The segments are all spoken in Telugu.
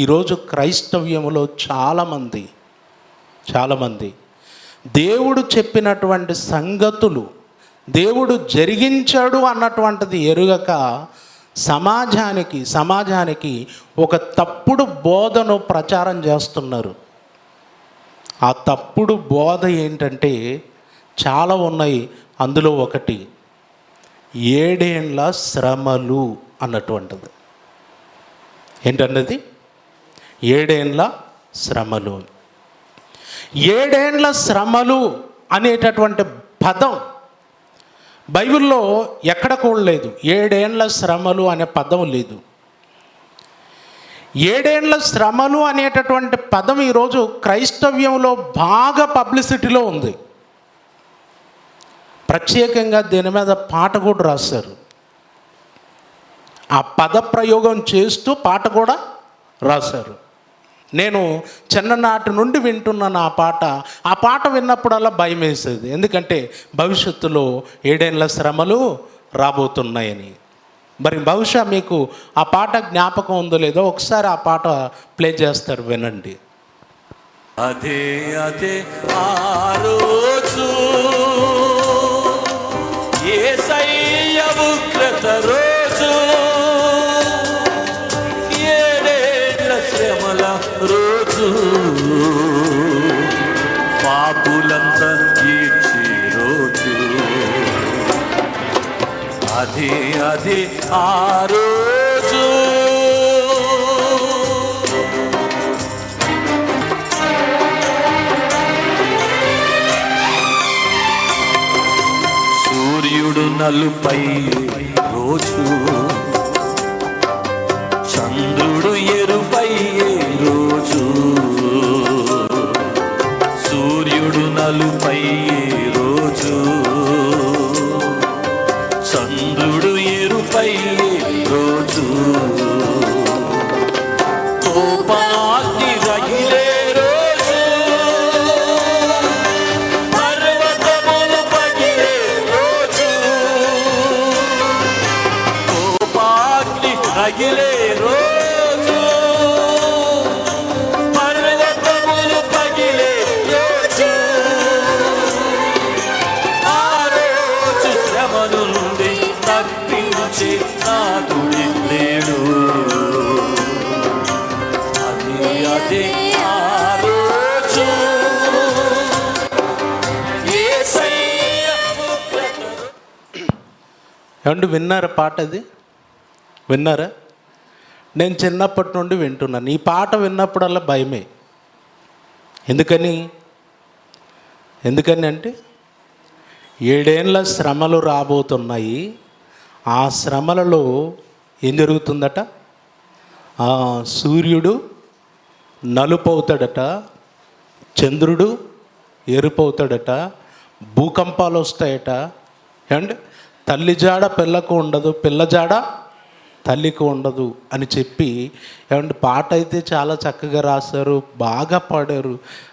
ఈరోజు క్రైస్తవ్యములో చాలామంది చాలామంది దేవుడు చెప్పినటువంటి సంగతులు దేవుడు జరిగించాడు అన్నటువంటిది ఎరుగక సమాజానికి సమాజానికి ఒక తప్పుడు బోధను ప్రచారం చేస్తున్నారు. ఆ తప్పుడు బోధ ఏంటంటే చాలా ఉన్నాయి. అందులో ఒకటి ఏడేండ్ల శ్రమలు అన్నటువంటిది. ఏంటన్నది? ఏడేండ్ల శ్రమలు. ఏడేండ్ల శ్రమలు అనేటటువంటి పదం బైబిల్లో ఎక్కడ కూడా లేదు. ఏడేండ్ల శ్రమలు అనే పదం లేదు. ఏడేండ్ల శ్రమలు అనేటటువంటి పదం ఈరోజు క్రైస్తవ్యంలో బాగా పబ్లిసిటీలో ఉంది. ప్రత్యేకంగా దీని మీద పాట కూడా రాశారు. ఆ పద ప్రయోగం చేస్తూ పాట కూడా రాశారు. నేను చిన్ననాటి నుండి వింటున్న నా పాట ఆ పాట విన్నప్పుడల్లా భయం వేసేది. ఎందుకంటే భవిష్యత్తులో ఏడేళ్ళ శ్రమలు రాబోతున్నాయని. మరి బహుశా మీకు ఆ పాట జ్ఞాపకం ఉందో లేదో ఒకసారి ఆ పాట ప్లే చేస్తారు వినండి. అదే అదే ఆ రోజు ఏ ఉగ్రత రోజు అది అది ఆ రోజు. సూర్యుడు నలుపై రోజు చంద్రుడు ఎరుపై రోజు. సూర్యుడు నలుపై ఏమంటే విన్నారా పాట అది? విన్నారా? నేను చిన్నప్పటి నుండి వింటున్నాను ఈ పాట విన్నప్పుడల్లా భయమే. ఎందుకని? ఎందుకని అంటే ఏడేళ్ళ శ్రమలు రాబోతున్నాయి. ఆ శ్రమలలో ఏం జరుగుతుందట? సూర్యుడు నలుపు అవుతాడట చంద్రుడు ఎరుపు అవుతాడట భూకంపాలు వస్తాయట. అండ్ తల్లి జాడ పిల్లకు ఉండదు పిల్ల జాడ తల్లికి ఉండదు అని చెప్పి ఏమంటే పాట అయితే చాలా చక్కగా రాశారు బాగా పాడారు.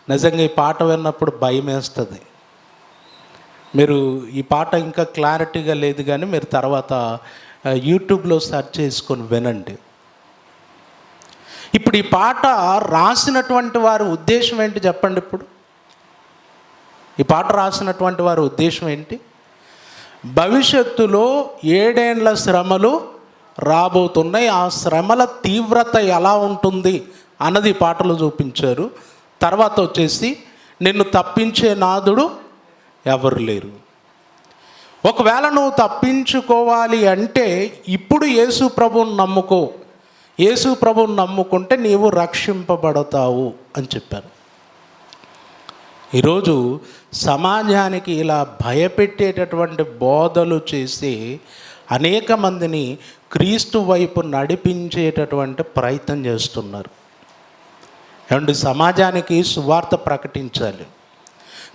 నిజంగా ఈ పాట విన్నప్పుడు భయం వేస్తుంది. మీరు ఈ పాట ఇంకా క్లారిటీగా లేదు కానీ మీరు తర్వాత యూట్యూబ్లో సెర్చ్ చేసుకొని వినండి. ఇప్పుడు ఈ పాట రాసినటువంటి వారి ఉద్దేశం ఏంటి చెప్పండి ఇప్పుడు? ఈ పాట రాసినటువంటి వారి ఉద్దేశం ఏంటి? భవిష్యత్తులో ఏడేండ్ల శ్రమలు రాబోతున్నాయి. ఆ శ్రమల తీవ్రత ఎలా ఉంటుంది అన్నది పాటలు చూపించారు. తర్వాత వచ్చేసి నిన్ను తప్పించే నాదుడు ఎవరు లేరు? ఒకవేళ నువ్వు తప్పించుకోవాలి అంటే ఇప్పుడు యేసు ప్రభువుని నమ్ముకో. యేసు ప్రభువుని నమ్ముకుంటే నీవు రక్షింపబడతావు అని చెప్పారు. ఈరోజు సమాజానికి ఇలా భయపెట్టేటటువంటి బోధలు చేసి అనేక మందిని క్రీస్తు వైపు నడిపించేటటువంటి ప్రయత్నం చేస్తున్నారు. ఏమండి? సమాజానికి సువార్త ప్రకటించాలి.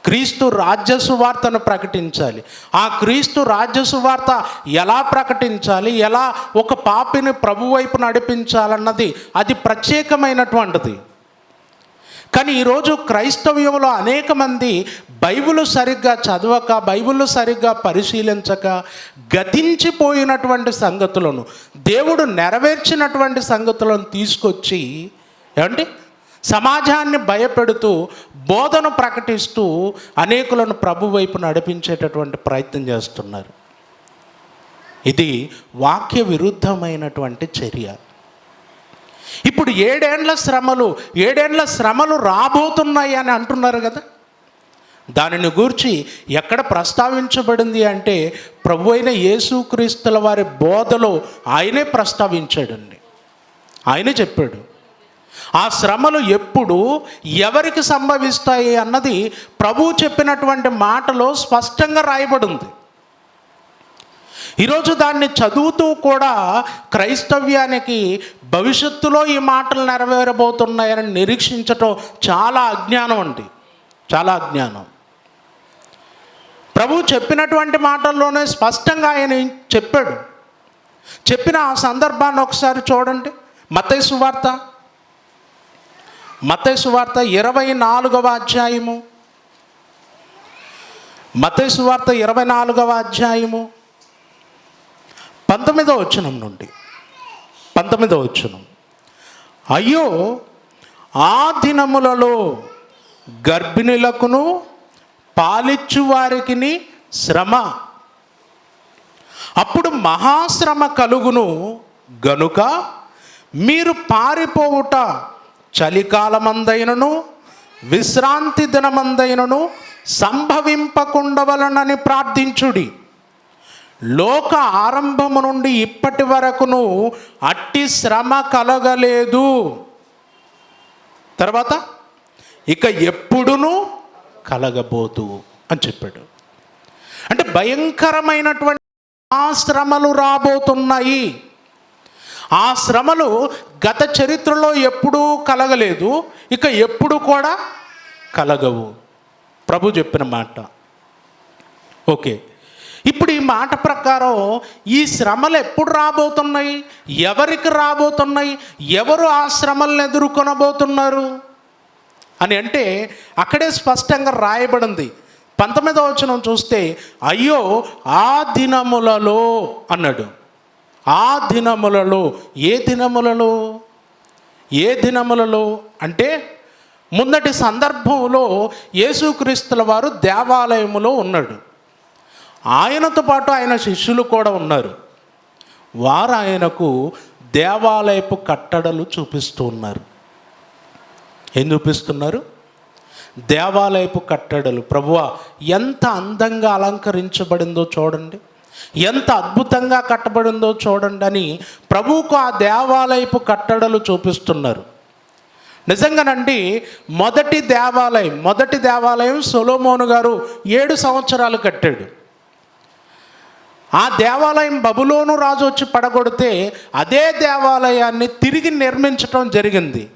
క్రీస్తు రాజ్య సువార్తను ప్రకటించాలి. ఆ క్రీస్తు రాజ్య సువార్త ఎలా ప్రకటించాలి? ఎలా ఒక పాపిని ప్రభు వైపు నడిపించాలన్నది అది ప్రత్యేకమైనటువంటిది. కానీ ఈరోజు క్రైస్తవ్యంలో అనేక మంది బైబిల్ సరిగ్గా చదవక బైబిల్ సరిగ్గా పరిశీలించక గతించిపోయినటువంటి సంగతులను దేవుడు నెరవేర్చినటువంటి సంగతులను తీసుకొచ్చి ఏమండి? సమాజాన్ని భయపెడుతూ బోధను ప్రకటిస్తూ అనేకులను ప్రభు వైపు నడిపించేటటువంటి ప్రయత్నం చేస్తున్నారు. ఇది వాక్య విరుద్ధమైనటువంటి చర్య. ఇప్పుడు ఏడేండ్ల శ్రమలు ఏడేండ్ల శ్రమలు రాబోతున్నాయి అని అంటున్నారు కదా. దానిని గూర్చి ఎక్కడ ప్రస్తావించబడింది అంటే ప్రభు అయిన యేసుక్రీస్తుల వారి బోధలో ఆయనే ప్రస్తావించాడండి. ఆయనే చెప్పాడు. ఆ శ్రమలు ఎప్పుడు ఎవరికి సంభవిస్తాయి అన్నది ప్రభు చెప్పినటువంటి మాటలో స్పష్టంగా రాయబడింది ఈరోజు దాన్ని చదువుతూ కూడా క్రైస్తవ్యానికి భవిష్యత్తులో ఈ మాటలు నెరవేరబోతున్నాయని నిరీక్షించటం చాలా అజ్ఞానం అండి. చాలా అజ్ఞానం. ప్రభు చెప్పినటువంటి మాటల్లోనే స్పష్టంగా ఆయన చెప్పాడు. చెప్పిన ఆ సందర్భాన్ని ఒకసారి చూడండి. మతయ సువార్త. మతయ సువార్త ఇరవై నాలుగవ అధ్యాయము. మతయ సువార్త ఇరవై నాలుగవ అధ్యాయము. పంతొమ్మిదవ వచనం నుండి. పంతొమ్మిదవ వచనం. అయ్యో ఆ దినములలో గర్భిణులకును పాలిచ్చు వారికి శ్రమ. అప్పుడు మహాశ్రమ కలుగును గనుక మీరు పారిపోవుట చలికాలమందైనను విశ్రాంతి దినమందైనను సంభవింపకుండవలనని ప్రార్థించుడి. లోక ఆరంభము నుండి ఇప్పటి వరకును అట్టి శ్రమ కలగలేదు. తర్వాత ఇక ఎప్పుడును కలగబోదు అని చెప్పాడు. అంటే భయంకరమైనటువంటి ఆ శ్రమలు రాబోతున్నాయి. ఆ శ్రమలు గత చరిత్రలో ఎప్పుడూ కలగలేదు ఇక ఎప్పుడు కూడా కలగవు. ప్రభు చెప్పిన మాట. ఓకే. ఇప్పుడు ఈ మాట ప్రకారం ఈ శ్రమలు ఎప్పుడు రాబోతున్నాయి? ఎవరికి రాబోతున్నాయి? ఎవరు ఆ శ్రమలను ఎదుర్కొనబోతున్నారు? అని అంటే అక్కడే స్పష్టంగా రాయబడింది. పంతొమ్మిదవ వచనం చూస్తే అయ్యో ఆ దినములలో అన్నాడు. ఆ దినములలో ఏ దినములలో? ఏ దినములలో? అంటే ముందటి సందర్భంలో యేసుక్రీస్తుల వారు దేవాలయములో ఉన్నాడు. ఆయనతో పాటు ఆయన శిష్యులు కూడా ఉన్నారు. వారు ఆయనకు దేవాలయపు కట్టడలు చూపిస్తూ ఉన్నారు. ఏం చూపిస్తున్నారు? దేవాలయపు కట్టడలు. ప్రభువ ఎంత అందంగా అలంకరించబడిందో చూడండి. ఎంత అద్భుతంగా కట్టబడిందో చూడండి అని ప్రభువుకు ఆ దేవాలయపు కట్టడలు చూపిస్తున్నారు. నిజంగానండి మొదటి దేవాలయం మొదటి దేవాలయం సొలోమోను గారు ఏడు సంవత్సరాలు కట్టాడు. ఆ దేవాలయం బబులోను రాజు వచ్చి పడగొడితే అదే దేవాలయాన్ని తిరిగి నిర్మించటం జరిగింది.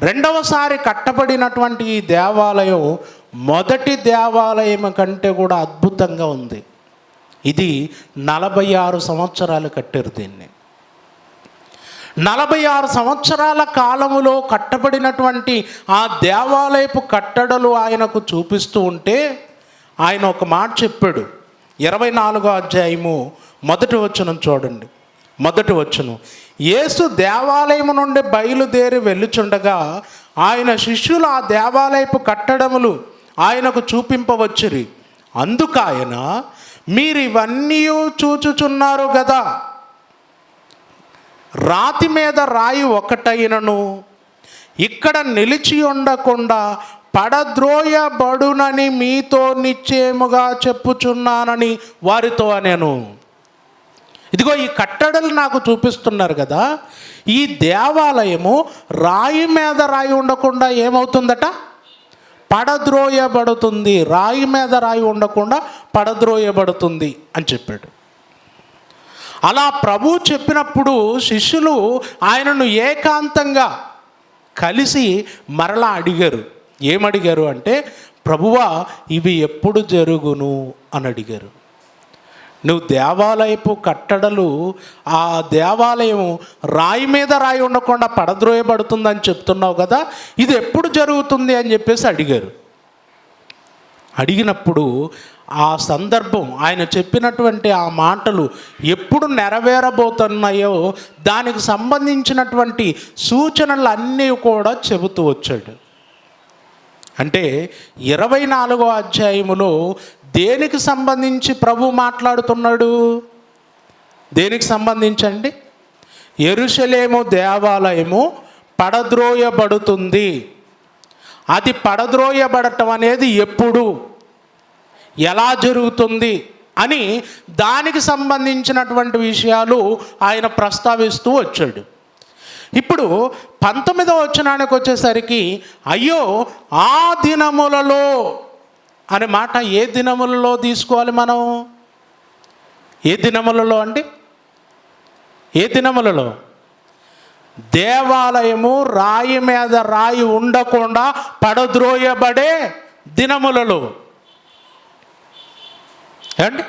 రెండవసారి కట్టబడినటువంటి ఈ దేవాలయం మొదటి దేవాలయం కంటే కూడా అద్భుతంగా ఉంది. ఇది నలభై ఆరు సంవత్సరాలు కట్టారు దీన్ని. నలభై ఆరు సంవత్సరాల కాలములో కట్టబడినటువంటి ఆ దేవాలయపు కట్టడలు ఆయనకు చూపిస్తూ ఉంటే ఆయన ఒక మాట చెప్పాడు. ఇరవై నాలుగో అధ్యాయము మొదటి వచనం చూడండి. మొదటి వచ్చనం యేసు దేవాలయము నుండి బయలుదేరి వెళ్ళుచుండగా ఆయన శిష్యులు ఆ దేవాలయపు కట్టడములు ఆయనకు చూపింపవచ్చిరి. అందుకు ఆయన మీరు ఇవన్నీ చూచుచున్నారు కదా రాతి మీద రాయి ఒకటైనను. ఇక్కడ నిలిచి ఉండకుండా పడద్రోయబడునని మీతో నిశ్చయముగా చెప్పుచున్నానని వారితో నేను ఇదిగో ఈ కట్టడలు నాకు చూపిస్తున్నారు కదా ఈ దేవాలయము రాయి మీద రాయి ఉండకుండా ఏమవుతుందట? పడద్రోయబడుతుంది. రాయి మీద రాయి ఉండకుండా పడద్రోయబడుతుంది అని చెప్పాడు. అలా ప్రభు చెప్పినప్పుడు శిష్యులు ఆయనను ఏకాంతంగా కలిసి మరలా అడిగారు. ఏమడిగారు అంటే ప్రభువా ఇవి ఎప్పుడు జరుగును? అని అడిగారు. నువ్వు దేవాలయపు కట్టడలు ఆ దేవాలయం రాయి మీద రాయి ఉండకుండా పడద్రోయబడుతుందని చెప్తున్నావు కదా ఇది ఎప్పుడు జరుగుతుంది? అని చెప్పేసి అడిగారు. అడిగినప్పుడు ఆ సందర్భం ఆయన చెప్పినటువంటి ఆ మాటలు ఎప్పుడు నెరవేరబోతున్నాయో దానికి సంబంధించినటువంటి సూచనలు అన్నీ కూడా చెబుతూ వచ్చాడు. అంటే ఇరవై నాలుగో అధ్యాయములో దేనికి సంబంధించి ప్రభు మాట్లాడుతున్నాడు? దేనికి సంబంధించండి? ఎరుషలేము దేవాలయము పడద్రోయబడుతుంది. అది పడద్రోయబడటం అనేది ఎప్పుడు? ఎలా జరుగుతుంది? అని దానికి సంబంధించినటువంటి విషయాలు ఆయన ప్రస్తావిస్తూ వచ్చాడు. ఇప్పుడు పంతొమ్మిదవ వచనానికి వచ్చేసరికి అయ్యో ఆ దినములలో అనే మాట ఏ దినములలో తీసుకోవాలి మనం? ఏ దినములలో అండి? ఏ దినములలో? దేవాలయము రాయి మీద రాయి ఉండకుండా పడద్రోయబడే దినములలో. ఏమండి?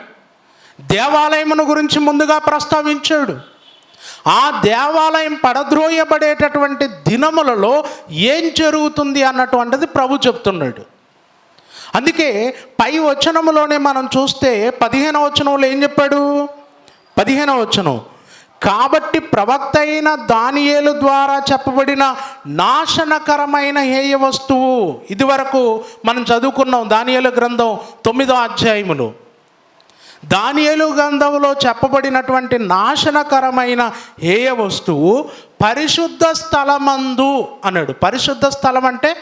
దేవాలయమును గురించి ముందుగా ప్రస్తావించాడు. ఆ దేవాలయం పడద్రోయబడేటటువంటి దినములలో ఏం జరుగుతుంది అన్నటువంటిది ప్రభు చెప్తున్నాడు. అందుకే పై వచనములోనే మనం చూస్తే పదిహేన వచనంలో ఏం చెప్పాడు? పదిహేన వచనం. కాబట్టి ప్రవక్త అయిన దానియేలు ద్వారా చెప్పబడిన నాశనకరమైన హేయ వస్తువు. ఇదివరకు మనం చదువుకున్నాం దానియేలు గ్రంథం తొమ్మిదో అధ్యాయములు దానియలు గంధంలో చెప్పబడినటువంటి నాశనకరమైన హేయ వస్తువు పరిశుద్ధ స్థలమందు అన్నాడు పరిశుద్ధ స్థలం అంటే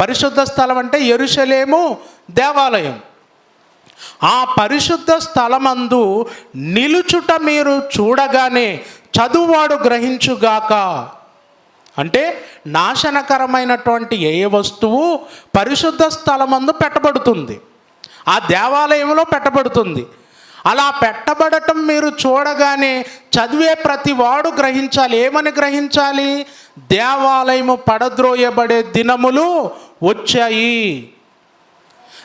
పరిశుద్ధ స్థలం అంటే ఎరుసలేము దేవాలయం. ఆ పరిశుద్ధ స్థలమందు నిలుచుట మీరు చూడగానే చదువువాడు గ్రహించుగాక. అంటే నాశనకరమైనటువంటి ఏ వస్తువు పరిశుద్ధ స్థలమందు పెట్టబడుతుంది. ఆ దేవాలయంలో పెట్టబడుతుంది. అలా పెట్టబడటం మీరు చూడగానే చదివే ప్రతి వాడు గ్రహించాలి. ఏమని గ్రహించాలి? దేవాలయము పడద్రోయబడే దినములు వచ్చాయి.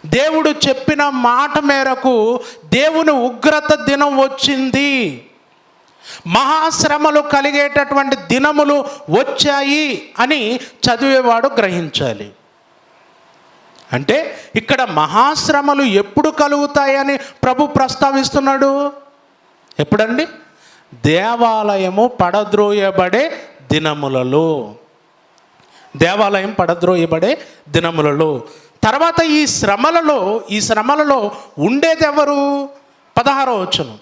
దేవుడు చెప్పిన మాట మేరకు దేవుని ఉగ్రత దినం వచ్చింది. మహాశ్రమలు కలిగేటటువంటి దినములు వచ్చాయి అని చదివేవాడు గ్రహించాలి. అంటే ఇక్కడ మహాశ్రమలు ఎప్పుడు కలుగుతాయని ప్రభు ప్రస్తావిస్తున్నాడు? ఎప్పుడండి? దేవాలయము పడద్రోయబడే దినములలో. దేవాలయం పడద్రోయబడే దినములలో. తర్వాత ఈ శ్రమలలో ఈ శ్రమలలో ఉండేది ఎవరు పదహారో వచ్చును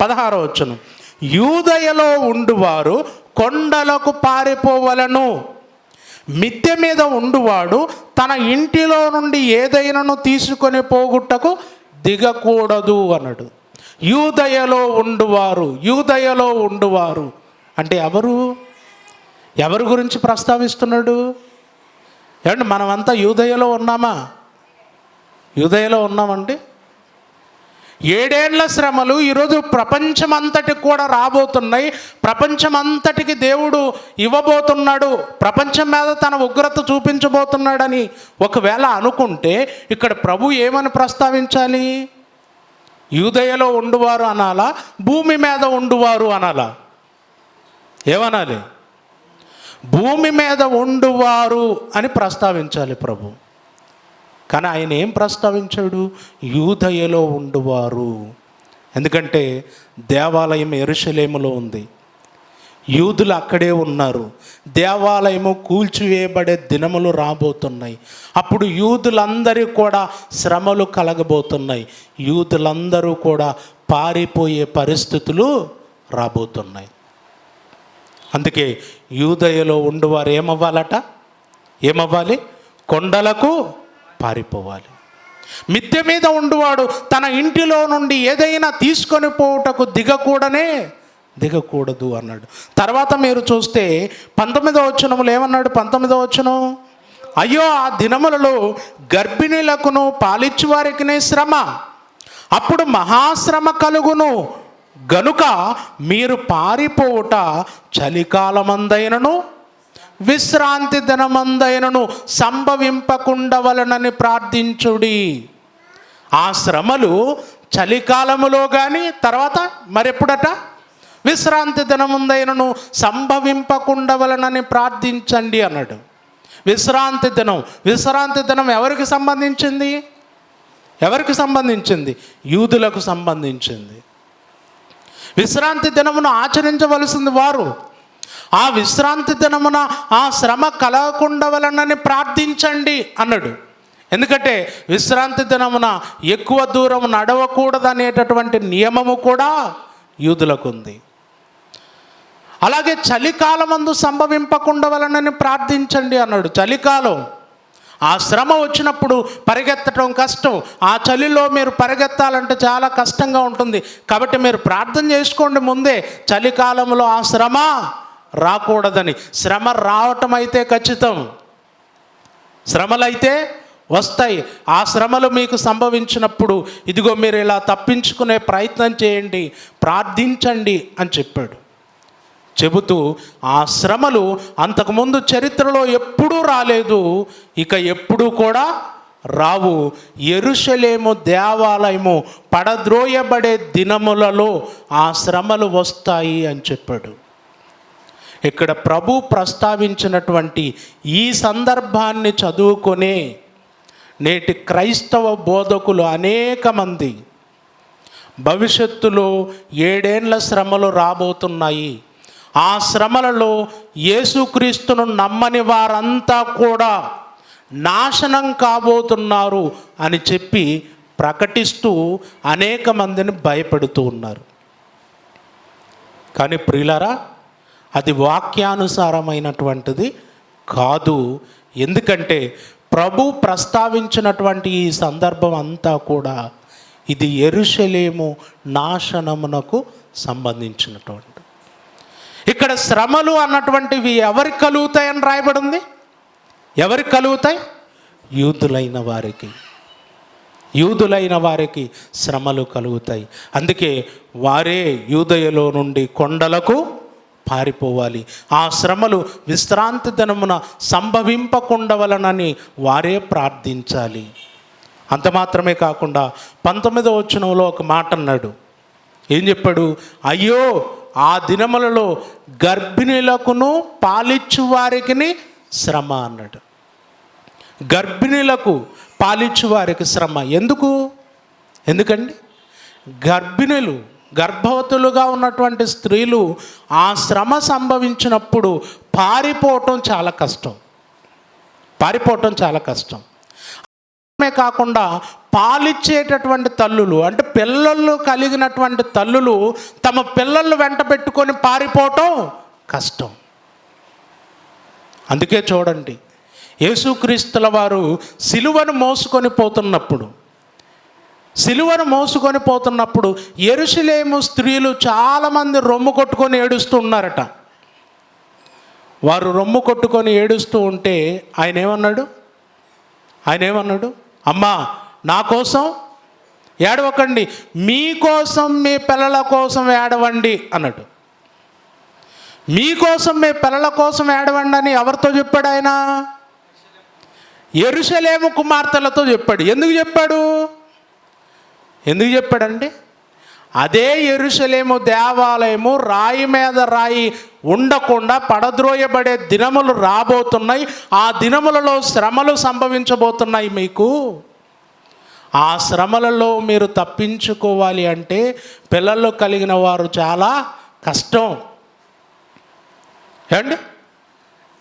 పదహారో వచ్చును యూదయలో ఉండువారు కొండలకు పారిపోవలను. మిద్దె మీద ఉండువాడు తన ఇంటిలో నుండి ఏదైనాను తీసుకొని పోగుట్టకు దిగకూడదు అన్నాడు. యూదయలో ఉండువారు యూదయలో ఉండువారు. అంటే ఎవరు? ఎవరి గురించి ప్రస్తావిస్తున్నాడు? ఏమండి మనమంతా యూదయలో ఉన్నామా? యూదయలో ఉన్నామండి? ఏడేండ్ల శ్రమలు ఈరోజు ప్రపంచమంతటికి కూడా రాబోతున్నాయి. ప్రపంచమంతటికి దేవుడు ఇవ్వబోతున్నాడు. ప్రపంచం మీద తన ఉగ్రత చూపించబోతున్నాడని ఒకవేళ అనుకుంటే ఇక్కడ ప్రభు ఏమని ప్రస్తావించాలి? యూదయలో ఉండువారు అనాలా? భూమి మీద ఉండువారు అనాలా? ఏమనాలి? భూమి మీద ఉండువారు అని ప్రస్తావించాలి ప్రభు. కానీ ఆయన ఏం ప్రస్తావించాడు? యూదయలో ఉండువారు. ఎందుకంటే దేవాలయం ఎరుశలేములో ఉంది. యూదులు అక్కడే ఉన్నారు. దేవాలయము కూల్చివేయబడే దినములు రాబోతున్నాయి. అప్పుడు యూదులందరూ కూడా శ్రమలు కలగబోతున్నాయి. యూదులందరూ కూడా పారిపోయే పరిస్థితులు రాబోతున్నాయి. అందుకే యూదయలో ఉండువారు ఏమవ్వాలట? ఏమవ్వాలి? కొండలకు పారిపోవాలి. మిద్దె మీద ఉండువాడు తన ఇంటిలో నుండి ఏదైనా తీసుకొని పోవుటకు దిగకూడనే దిగకూడదు అన్నాడు. తర్వాత మీరు చూస్తే పంతొమ్మిదో వచనములు ఏమన్నాడు? పంతొమ్మిదో వచనం? అయ్యో ఆ దినములలో గర్భిణీలకును పాలిచ్చు వారికినే శ్రమ. అప్పుడు మహాశ్రమ కలుగును. గనుక మీరు పారిపోవుట చలికాలమందైనను విశ్రాంతి దినమందైనను సంభవింపకుండవలనని ప్రార్థించుడి. ఆ శ్రమలు చలికాలములో కానీ తర్వాత మరెప్పుడట? విశ్రాంతి దినముందైనను సంభవింపకుండవలనని ప్రార్థించండి అన్నాడు. విశ్రాంతి దినం విశ్రాంతి దినం ఎవరికి సంబంధించింది? ఎవరికి సంబంధించింది? యూదులకు సంబంధించింది. విశ్రాంతి దినమును ఆచరించవలసింది వారు. ఆ విశ్రాంతి దినమున ఆ శ్రమ కలగకుండవలనని ప్రార్థించండి అన్నాడు. ఎందుకంటే విశ్రాంతి దినమున ఎక్కువ దూరం నడవకూడదనేటటువంటి నియమము కూడా యూదులకు ఉంది. అలాగే చలికాలమందు సంభవింపకుండవలనని ప్రార్థించండి అన్నాడు. చలికాలం ఆ శ్రమ వచ్చినప్పుడు పరిగెత్తడం కష్టం. ఆ చలిలో మీరు పరిగెత్తాలంటే చాలా కష్టంగా ఉంటుంది. కాబట్టి మీరు ప్రార్థన చేసుకోండి ముందే చలికాలంలో ఆ శ్రమ రాకూడదని. శ్రమ రావటం అయితే ఖచ్చితం. శ్రమలైతే వస్తాయి. ఆ శ్రమలు మీకు సంభవించినప్పుడు ఇదిగో మీరు ఇలా తప్పించుకునే ప్రయత్నం చేయండి ప్రార్థించండి అని చెప్పాడు. చెబుతూ ఆ శ్రమలు అంతకుముందు చరిత్రలో ఎప్పుడూ రాలేదు ఇక ఎప్పుడూ కూడా రావు. ఎరుషలేము దేవాలయము పడద్రోయబడే దినములలో ఆ శ్రమలు వస్తాయి అని చెప్పాడు. ఇక్కడ ప్రభు ప్రస్తావించినటువంటి ఈ సందర్భాన్ని చదువుకొనే నేటి క్రైస్తవ బోధకులు అనేక మంది భవిష్యత్తులో ఏడేండ్ల శ్రమలు రాబోతున్నాయి. ఆ శ్రమలలో యేసుక్రీస్తును నమ్మని వారంతా కూడా నాశనం కాబోతున్నారు అని చెప్పి ప్రకటిస్తూ అనేక మందిని భయపెడుతూ ఉన్నారు. కానీ ప్రియులరా అది వాక్యానుసారమైనటువంటిది కాదు. ఎందుకంటే ప్రభు ప్రస్తావించినటువంటి ఈ సందర్భం అంతా కూడా ఇది ఎరుషలేము నాశనమునకు సంబంధించినటువంటి. ఇక్కడ శ్రమలు అన్నటువంటివి ఎవరికి కలుగుతాయని రాయబడింది? ఎవరికి కలుగుతాయి? యూదులైన వారికి. యూదులైన వారికి శ్రమలు కలుగుతాయి. అందుకే వారే యూదయలో నుండి కొండలకు పారిపోవాలి. ఆ శ్రమలు విశ్రాంతి దినమున సంభవింపకుండవలనని వారే ప్రార్థించాలి. అంత మాత్రమే కాకుండా పంతొమ్మిదవ వచనంలో ఒక మాట అన్నాడు. ఏం చెప్పాడు? అయ్యో ఆ దినములలో గర్భిణీలకును పాలిచ్చు వారికి శ్రమ అన్నాడు. గర్భిణీలకు పాలిచ్చు వారికి శ్రమ. ఎందుకు? ఎందుకండి? గర్భిణులు గర్భవతులుగా ఉన్నటువంటి స్త్రీలు ఆ శ్రమ సంభవించినప్పుడు పారిపోవటం చాలా కష్టం. పారిపోవటం చాలా కష్టం. మే కాకుండా పాలిచ్చేటటువంటి తల్లులు అంటే పిల్లలు కలిగినటువంటి తల్లులు తమ పిల్లలు వెంట పెట్టుకొని పారిపోవటం కష్టం. అందుకే చూడండి యేసుక్రీస్తుల వారు సిలువను మోసుకొని పోతున్నప్పుడు సిలువను మోసుకొని పోతున్నప్పుడు ఎరుసలేము స్త్రీలు చాలామంది రొమ్ము కొట్టుకొని ఏడుస్తూ ఉన్నారట. వారు రొమ్ము కొట్టుకొని ఏడుస్తూ ఉంటే ఆయన ఏమన్నాడు? ఆయన ఏమన్నాడు? అమ్మా నా కోసం ఏడవకండి మీకోసం మీ పిల్లల కోసం ఏడవండి అన్నాడు. మీకోసం మీ పిల్లల కోసం ఏడవండి అని ఎవరితో చెప్పాడు ఆయన? ఎరుసలేము కుమార్తెలతో చెప్పాడు. ఎందుకు చెప్పాడు? ఎందుకు చెప్పాడండి? అదే ఎరుసలేము దేవాలయము రాయి మీద రాయి ఉండకుండా పడద్రోయబడే దినములు రాబోతున్నాయి. ఆ దినములలో శ్రమలు సంభవించబోతున్నాయి మీకు. ఆ శ్రమలలో మీరు తప్పించుకోవాలి అంటే పిల్లలు కలిగిన వారు చాలా కష్టం. ఏమండి?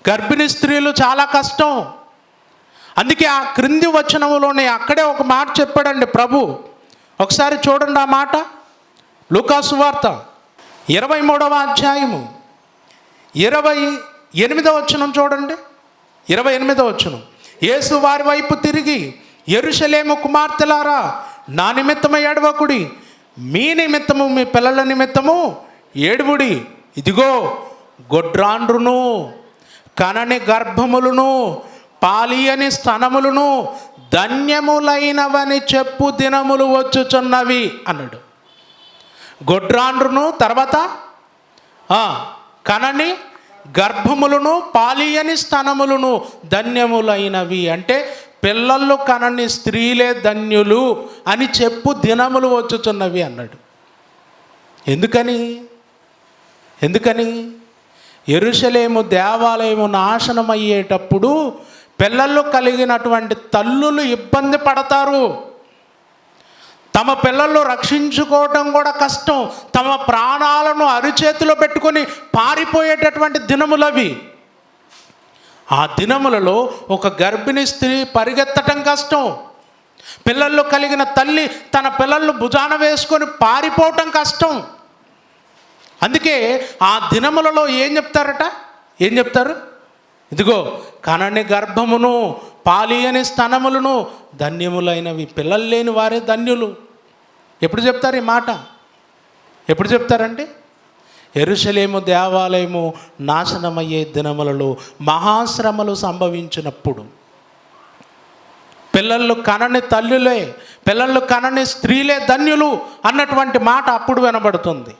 గర్భిణీ స్త్రీలు చాలా కష్టం. అందుకే ఆ క్రింది వచనములోనే అక్కడే ఒక మాట చెప్పాడండి ప్రభు. ఒకసారి చూడండి ఆ మాట. లూకాసు వార్త ఇరవై మూడవ అధ్యాయము. ఇరవై ఎనిమిదవ వచనం చూడండి. ఇరవై ఎనిమిదవ వచనం. యేసు వారి వైపు తిరిగి ఎరుషలేము కుమార్తెలారా నా నిమిత్తము ఏడవకుడి. మీ నిమిత్తము మీ పిల్లల నిమిత్తము ఏడువుడి. ఇదిగో గొడ్రాండ్రును కనని గర్భములను పాలియని స్థనములను ధన్యములైనవని చెప్పు దినములు వచ్చుచున్నవి అన్నాడు. గొడ్రాండ్రును తర్వాత కనని గర్భములను పాలియని స్థనములను ధన్యములైనవి అంటే పిల్లలు కనని స్త్రీలే ధన్యులు అని చెప్పు దినములు వచ్చుచున్నవి అన్నాడు. ఎందుకని? ఎందుకని? ఎరుషలేము దేవాలయము నాశనమయ్యేటప్పుడు పిల్లలు కలిగినటువంటి తల్లులు ఇబ్బంది పడతారు. తమ పిల్లలు రక్షించుకోవటం కూడా కష్టం. తమ ప్రాణాలను అరిచేతిలో పెట్టుకొని పారిపోయేటటువంటి దినములవి ఆ దినములలో ఒక గర్భిణీ స్త్రీ పరిగెత్తటం కష్టం. పిల్లలు కలిగిన తల్లి తన పిల్లలను భుజాన వేసుకొని పారిపోవటం కష్టం. అందుకే ఆ దినములలో ఏం చెప్తారట? ఏం చెప్తారు? ఇదిగో కనని గర్భమును పాలియని స్తనములను ధన్యములైనవి. పిల్లలు లేని వారే ధన్యులు. ఎప్పుడు చెప్తారు ఈ మాట? ఎప్పుడు చెప్తారండి ఎరుసలేము దేవాలయము నాశనమయ్యే దినములలో మహాశ్రమలు సంభవించినప్పుడు. పిల్లలు కనని తల్లులే పిల్లలు కనని స్త్రీలే ధన్యులు అన్నటువంటి మాట అప్పుడు వినబడుతుంది.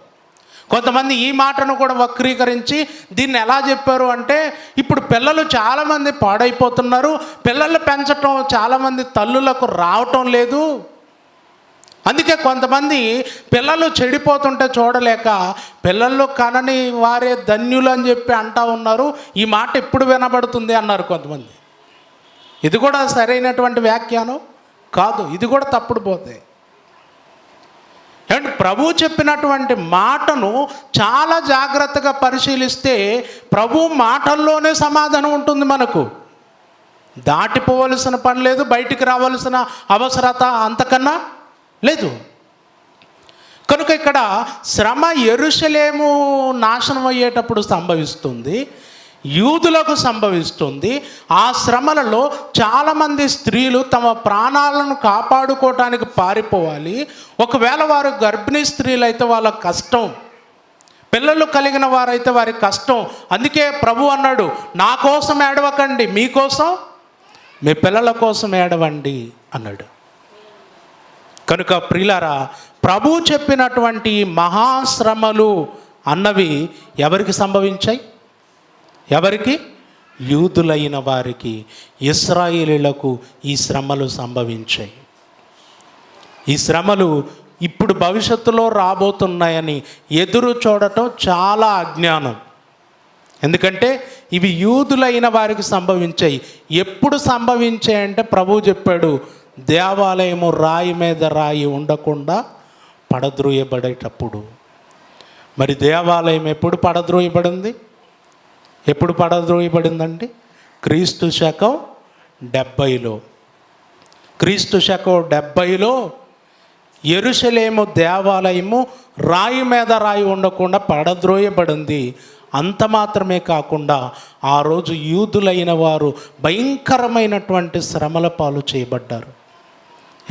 కొంతమంది ఈ మాటను కూడా వక్రీకరించి దీన్ని ఎలా చెప్పారు అంటే ఇప్పుడు పిల్లలు చాలామంది పాడైపోతున్నారు. పిల్లలు పెంచటం చాలామంది తల్లులకు రావటం లేదు. అందుకే కొంతమంది పిల్లలు చెడిపోతుంటే చూడలేక పిల్లలు కనని వారే ధన్యులు అని చెప్పి అంటా ఉన్నారు. ఈ మాట ఎప్పుడు వినబడుతుంది అన్నారు కొంతమంది. ఇది కూడా సరైనటువంటి వ్యాఖ్యానం కాదు. ఇది కూడా తప్పుడు పోతే అండ్ ప్రభు చెప్పినటువంటి మాటను చాలా జాగ్రత్తగా పరిశీలిస్తే ప్రభు మాటల్లోనే సమాధానం ఉంటుంది మనకు. దాటిపోవలసిన పని లేదు బయటికి రావాల్సిన అవసరత అంతకన్నా లేదు. కనుక ఇక్కడ శ్రమ ఎరుసలేము నాశనం అయ్యేటప్పుడు సంభవిస్తుంది. యూదులకు సంభవిస్తుంది. ఆ శ్రమలలో చాలామంది స్త్రీలు తమ ప్రాణాలను కాపాడుకోవటానికి పారిపోవాలి. ఒకవేళ వారు గర్భిణీ స్త్రీలు అయితే వాళ్ళ కష్టం. పిల్లలు కలిగిన వారైతే వారి కష్టం. అందుకే ప్రభు అన్నాడు నా కోసం ఏడవకండి. మీకోసం మీ పిల్లల కోసం ఏడవండి. అన్నాడు. కనుక ప్రియులారా ప్రభు చెప్పినటువంటి మహాశ్రమలు అన్నవి ఎవరికి సంభవించాయి? ఎవరికి? యూదులైన వారికి. ఇస్రాయేలీలకు ఈ శ్రమలు సంభవించాయి. ఈ శ్రమలు ఇప్పుడు భవిష్యత్తులో రాబోతున్నాయని ఎదురు చూడటం చాలా అజ్ఞానం. ఎందుకంటే ఇవి యూదులైన వారికి సంభవించాయి. ఎప్పుడు సంభవించాయంటే ప్రభు చెప్పాడు దేవాలయము రాయి మీద రాయి ఉండకుండా పడద్రోయబడేటప్పుడు. మరి దేవాలయం ఎప్పుడు పడద్రోయబడింది? ఎప్పుడు పడద్రోయబడిందండి క్రీస్తు శకం డెబ్బైలో. క్రీస్తు శకం డెబ్బైలో ఎరుసలేము దేవాలయము రాయి మీద రాయి ఉండకుండా పడద్రోయబడింది. అంత మాత్రమే కాకుండా ఆ రోజు యూదులైన వారు భయంకరమైనటువంటి శ్రమల పాలు చేయబడ్డారు.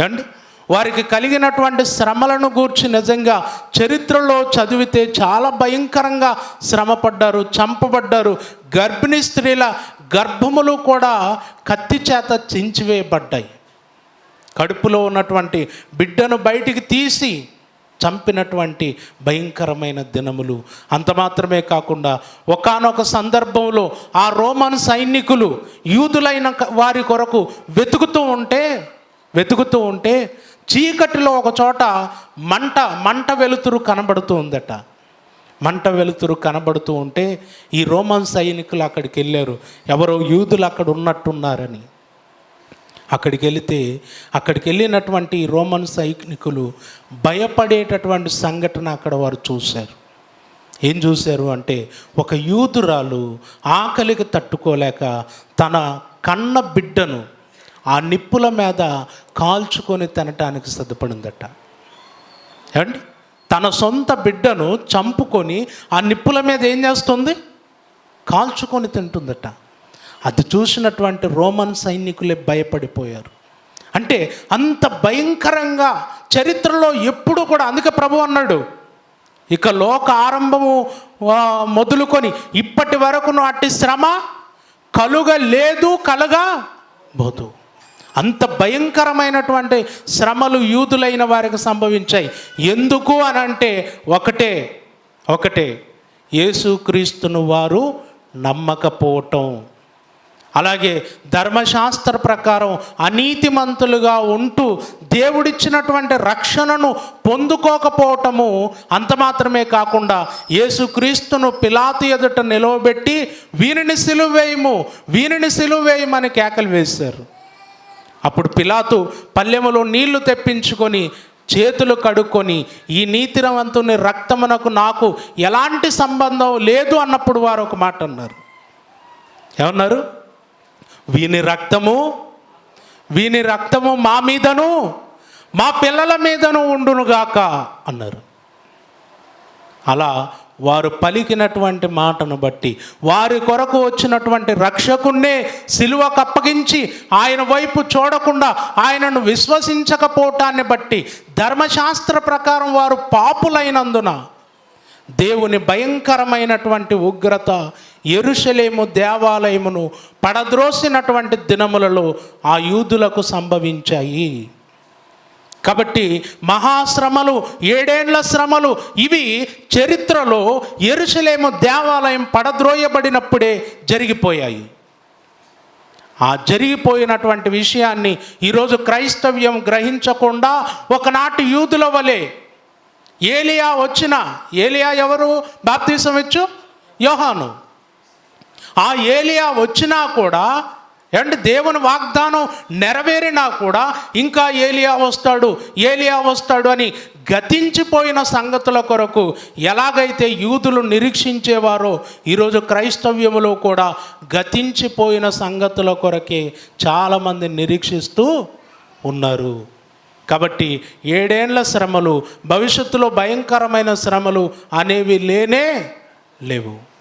ఏమండి? వారికి కలిగినటువంటి శ్రమలను గూర్చి నిజంగా చరిత్రలో చదివితే చాలా భయంకరంగా శ్రమపడ్డారు చంపబడ్డారు. గర్భిణీ స్త్రీల గర్భములు కూడా కత్తి చేత చించివేయబడ్డాయి. కడుపులో ఉన్నటువంటి బిడ్డను బయటికి తీసి చంపినటువంటి భయంకరమైన దినములు. అంత మాత్రమే కాకుండా ఒకానొక సందర్భంలో ఆ రోమన్ సైనికులు యూదులైన వారి కొరకు వెతుకుతూ ఉంటే వెతుకుతూ ఉంటే చీకటిలో ఒక చోట మంట మంట వెలుతురు కనబడుతూ ఉందట మంట వెలుతురు కనబడుతూ ఉంటే ఈ రోమన్ సైనికులు అక్కడికి వెళ్ళారు. ఎవరో యూదులు అక్కడ ఉన్నట్టున్నారని. అక్కడికి వెళితే అక్కడికి వెళ్ళినటువంటి ఈ రోమన్ సైనికులు భయపడేటటువంటి సంఘటన అక్కడ వారు చూశారు. ఏం చూశారు అంటే ఒక యూదురాలు ఆకలికి తట్టుకోలేక తన కన్న బిడ్డను ఆ నిప్పుల మీద కాల్చుకొని తినటానికి సిద్ధపడిందట. ఏమండి? తన సొంత బిడ్డను చంపుకొని ఆ నిప్పుల మీద ఏం చేస్తుంది? కాల్చుకొని తింటుందట. అది చూసినటువంటి రోమన్ సైనికులే భయపడిపోయారు. అంటే అంత భయంకరంగా చరిత్రలో ఎప్పుడు కూడా అందుకే ప్రభు అన్నాడు ఇక లోక ఆరంభము మొదలుకొని ఇప్పటి వరకు అట్టి శ్రమ కలుగ లేదు కలగా బోదు అంత భయంకరమైనటువంటి శ్రమలు యూదులైన వారికి సంభవించాయి. ఎందుకు అని అంటే ఒకటే ఒకటే యేసుక్రీస్తును వారు నమ్మకపోవటం. అలాగే ధర్మశాస్త్ర ప్రకారం అనీతిమంతులుగా ఉంటూ దేవుడిచ్చినటువంటి రక్షణను పొందుకోకపోవటము అంత మాత్రమే కాకుండా యేసుక్రీస్తును పిలాతు ఎదుట నిలవబెట్టి వీనిని సిలువేయము వీనిని సిలువేయమని కేకలు వేశారు. అప్పుడు పిలాతు పల్లెములో నీళ్ళు తెప్పించుకొని చేతులు కడుక్కొని ఈ నీతిరవంతుని రక్తమునకు నాకు ఎలాంటి సంబంధం లేదు అన్నప్పుడు వారు ఒక మాట అన్నారు. ఏమన్నారు? వీని రక్తము వీని రక్తము మా మీదను మా పిల్లల మీదను ఉండునుగాక అన్నారు. అలా వారు పలికినటువంటి మాటను బట్టి వారి కొరకు వచ్చినటువంటి రక్షకుణ్ణే సిలువకు అప్పగించి ఆయన వైపు చూడకుండా ఆయనను విశ్వసించకపోవటాన్ని బట్టి ధర్మశాస్త్ర ప్రకారం వారు పాపులైనందున దేవుని భయంకరమైనటువంటి ఉగ్రత ఎరుషలేము దేవాలయమును పడద్రోసినటువంటి దినములలో ఆ యూదులకు సంభవించాయి. కాబట్టి మహాశ్రమలు ఏడేండ్ల శ్రమలు ఇవి చరిత్రలో ఎరుసలేము దేవాలయం పడద్రోయబడినప్పుడే జరిగిపోయాయి. ఆ జరిగిపోయినటువంటి విషయాన్ని ఈరోజు క్రైస్తవ్యం గ్రహించకుండా ఒకనాటి యూదుల వలె ఏలియా వచ్చిన ఏలియా ఎవరు? బాప్తీసం ఇచ్చు? యోహాను. ఆ ఏలియా వచ్చినా కూడా అండ్ దేవుని వాగ్దానం నెరవేరినా కూడా ఇంకా ఏలియా వస్తాడు ఏలియా వస్తాడు అని గతించిపోయిన సంగతుల కొరకు ఎలాగైతే యూదులు నిరీక్షించేవారో ఈరోజు క్రైస్తవ్యములో కూడా గతించిపోయిన సంగతుల కొరకే చాలామంది నిరీక్షిస్తూ ఉన్నారు. కాబట్టి ఏడేండ్ల శ్రమలు భవిష్యత్తులో భయంకరమైన శ్రమలు అనేవి లేనే లేవు.